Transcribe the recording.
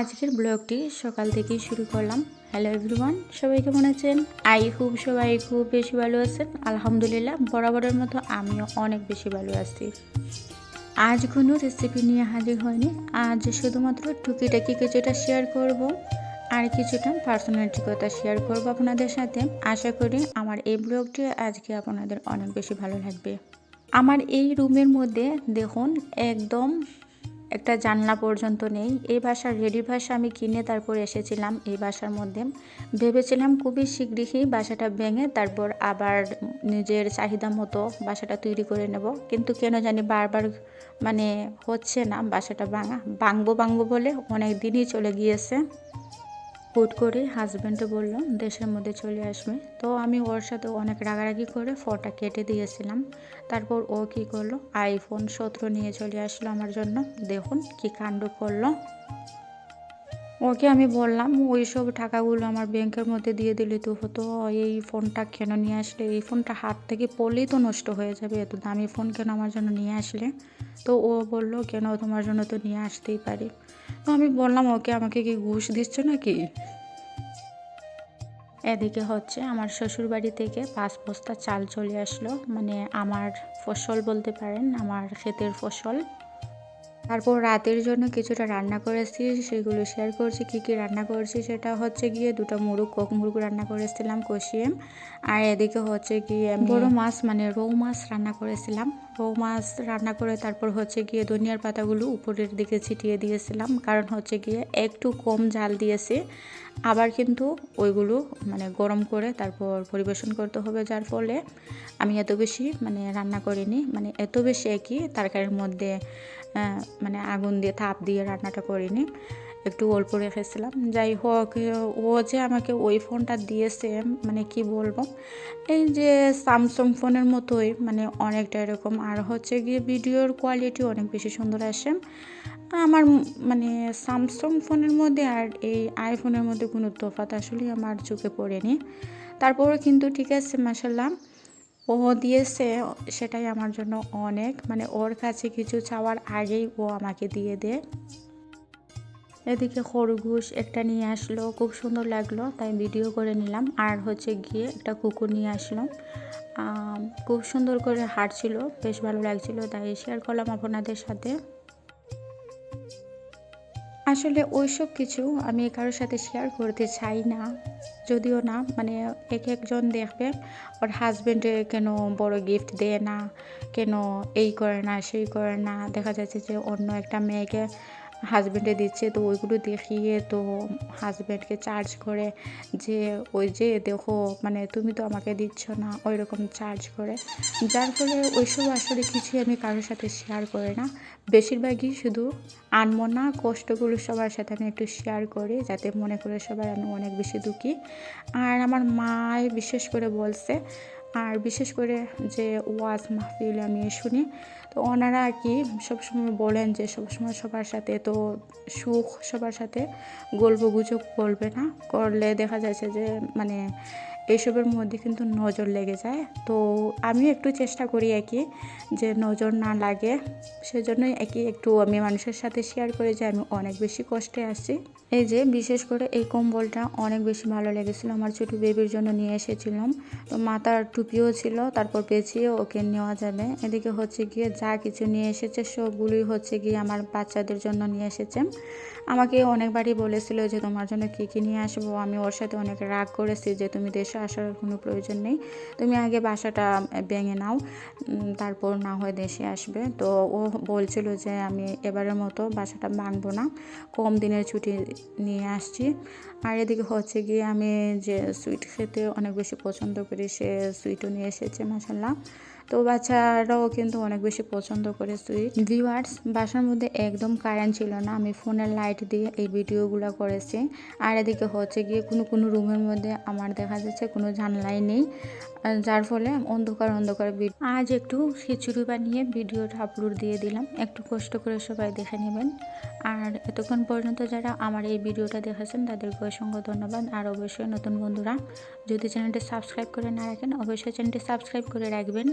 আজকের ব্লগটি সকাল থেকেই শুরু করলাম। হ্যালো এভরিওয়ান সবাই কেমন আছেন? আই খুব সবাই খুব বেশি ভালো আছেন। আলহামদুলিল্লাহ, বরাবরের মতো আমিও অনেক বেশি ভালো আছি। আজ কোনো রেসিপি নিয়ে হাজির হয়নি। আজ শুধুমাত্র টুকিটাকি কিছুটা শেয়ার করব আর কিছুটা পার্সোনালিটি কথা শেয়ার করব আপনাদের সাথে। আশা করি আমার এই ব্লগটি আজকে আপনাদের অনেক বেশি ভালো লাগবে। আমার এই রুমের মধ্যে দেখুন, একদম একটা জানলা পর্যন্ত নেই। এই ভাষার রেডি ভাষা আমি কিনে তারপর এসেছিলাম এই ভাষার মধ্যে। ভেবেছিলাম খুবই শীঘ্রই বাসাটা ভেঙে তারপর আবার নিজের চাহিদা মতো বাসাটা তৈরি করে নেব। কিন্তু কেন জানি বারবার মানে হচ্ছে না বাসাটা ভাঙা। ভাঙবো ভাঙবো বলে অনেক দিনই চলে গিয়েছে। হুট করে হাজব্যান্ডও বলল, দেশের মধ্যে চলে আসবে। তো আমি ওর সাথে অনেক রাগারাগি করে ফোনটা কেটে দিয়েছিলাম। তারপর ও কি করল, আইফোন সতেরো নিয়ে চলে আসলো আমার জন্য। দেখুন কি কাণ্ড করল। ওকে আমি বললাম, ওই সব টাকাগুলো আমার ব্যাংকের মধ্যে দিয়ে দিলে তো হতো এই ফোনটা কেন নিয়ে আসলে? এই ফোনটা হাত থেকে পড়লেই তো নষ্ট হয়ে যাবে। এত দামি ফোন কেন আমার জন্য নিয়ে আসলে? তো ও বলল, কেন তোমার জন্য তো নিয়ে আসতেই পারি। তো আমি বললাম ওকে আমাকে কি ঘুষ দিচ্ছ নাকি? এদিকে হচ্ছে আমার শ্বশুর বাড়ি থেকে পাঁচ বস্তা চাল চলে আসলো। মানে আমার ফসল বলতে পারেন আমার ক্ষেতের ফসল। তারপর রাতের জন্য কিছুটা রান্না করেছি সেগুলো শেয়ার করছি। কি কি রান্না করেছি সেটা হচ্ছে গিয়ে দুটো মুরগ কক মুরগ রান্না করেছিলাম কষিয়ে আর এদিকে হচ্ছে গিয়ে বড় মাছ? মানে রৌ মাছ রান্না করেছিলাম। রৌ মাছ রান্না করে তারপর হচ্ছে গিয়ে ধনিয়ার পাতাগুলো উপরের দিকে ছিটিয়ে দিয়েছিলাম। কারণ হচ্ছে গিয়ে একটু কম জাল দিয়েছে। আবার কিন্তু ওইগুলো মানে গরম করে তারপর পরিবেশন করতে হবে যার ফলে আমি এত বেশি মানে রান্না করিনি। মানে এত বেশি একই তরকারির মধ্যে মানে আগুন দিয়ে, তাপ দিয়ে রান্নাটা করিনি। একটু অল্প রেখেছিলাম। যাই হোক, ও যে আমাকে ওই ফোনটা দিয়েছে মানে কি বলব? এই যে স্যামসং ফোনের মতোই মানে অনেকটা এরকম। আর হচ্ছে গিয়ে ভিডিওর কোয়ালিটি অনেক বেশি সুন্দর আসে। আমার মানে স্যামসং ফোনের মধ্যে আর এই আইফোনের মধ্যে কোনো তফাৎ আসলে আমার চোখে পড়েনি। তারপরে কিন্তু ঠিক আছে মাসাল্লাহ ও দিয়েছে, সেটাই আমার জন্য অনেক। মানে ওর কাছে কিছু চাওয়ার আগেই ও আমাকে দিয়ে দেয়। এদিকে খরগোশ একটা নিয়ে আসলো, খুব সুন্দর লাগল, তাই ভিডিও করে নিলাম। আর হচ্ছে গিয়ে একটা কুকুর নিয়ে আসলো খুব সুন্দর করে হাঁটছিল, বেশ ভালো লাগছিল, তাই শেয়ার করলাম আপনাদের সাথে। আসলে ওইসব কিছু আমি কারোর সাথে শেয়ার করতে চাই না, যদিও না মানে এক একজন দেখবে, ওর হাজব্যান্ডে কেন বড় গিফট দেয় না, কেন এই করে না, সেই করে না। দেখা যাচ্ছে যে অন্য একটা মেয়েকে হাজব্যান্ডে দিচ্ছে, তো ওইগুলো দেখিয়ে তো হাজব্যান্ডকে চার্জ করে যে, ওই যে দেখো মানে তুমি তো আমাকে দিচ্ছ না ওই রকম চার্জ করে। যার ফলে ওইসব আসলে কিছুই আমি কারোর সাথে শেয়ার করি না। বেশিরভাগই শুধু আনমনা, কষ্টগুলো সবার সাথে আমি একটু শেয়ার করি, যাতে মনে করে সবাই আমি অনেক বেশি দুঃখী। আর আমার মায় বিশেষ করে বলছে আর বিশেষ করে যে ওয়াজ মাহফিল আমি শুনি, তো ওনারা আর কি সবসময় বলেন যে সবসময় সবার সাথে তো সুখ সবার সাথে গল্প গুজব বলবে না। করলে দেখা যাচ্ছে যে মানে এইসবের মধ্যে কিন্তু নজর লেগে যায়। তো আমি একটু চেষ্টা করি একই যে নজর না লাগে, সেজন্যই একই একটু আমি মানুষের সাথে শেয়ার করে যে আমি অনেক বেশি কষ্টে আসছি এই যে বিশেষ করে এই কম্বলটা অনেক বেশি ভালো লেগেছিলো, আমার ছোটো বেবির জন্য নিয়ে এসেছিলাম। তো মাথার টুপিও ছিল, তারপর পেঁচিয়ে ওকে নেওয়া যাবে। এদিকে হচ্ছে গিয়ে যা কিছু নিয়ে এসেছে, সবগুলোই হচ্ছে গিয়ে আমার বাচ্চাদের জন্য নিয়ে এসেছে। আমাকে অনেকবারই বলেছিল যে তোমার জন্য কী কী নিয়ে আসব, আমি ওর সাথে অনেক রাগ করেছি যে তুমি দেশে আসার কোনো প্রয়োজন নেই। তুমি আগে বাসাটা ভেঙে নাও। তারপর না হয় দেশে আসবে। তো ও বলছিল যে আমি এবারের মতো বাসাটা ভাঙবো না। কম দিনের ছুটি নিয়ে আসছি। আর এদিকে হচ্ছে গিয়ে আমি যে সুইট খেতে অনেক বেশি পছন্দ করি, সে সুইটও নিয়ে এসেছে মাসাল্লাহ তো বাচ্চারাও কিন্তু অনেক বেশি পছন্দ করে সুইট ভিউয়ার্স বাসার মধ্যে একদম কারেন্ট ছিল না। আমি ফোনের লাইট দিয়ে এই ভিডিওগুলো করেছি। আর এদিকে হচ্ছে গিয়ে কোনো কোনো রুমের মধ্যে আমার দেখা যাচ্ছে কোনো জানলাই নেই। যার ফলে অন্ধকার অন্ধকার ভিডিও আজ একটু খিচুড়ি বানিয়ে ভিডিওটা আপলোড দিয়ে দিলাম। একটু কষ্ট করে সবাই দেখে নেবেন। আর এতক্ষণ পর্যন্ত যারা আমার এই ভিডিওটা দেখেছেন, তাদেরকে অসংখ্য ধন্যবাদ। আর অবশ্যই নতুন বন্ধুরা, যদি চ্যানেলটি সাবস্ক্রাইব করে না রাখেন, অবশ্যই চ্যানেলটি সাবস্ক্রাইব করে রাখবেন।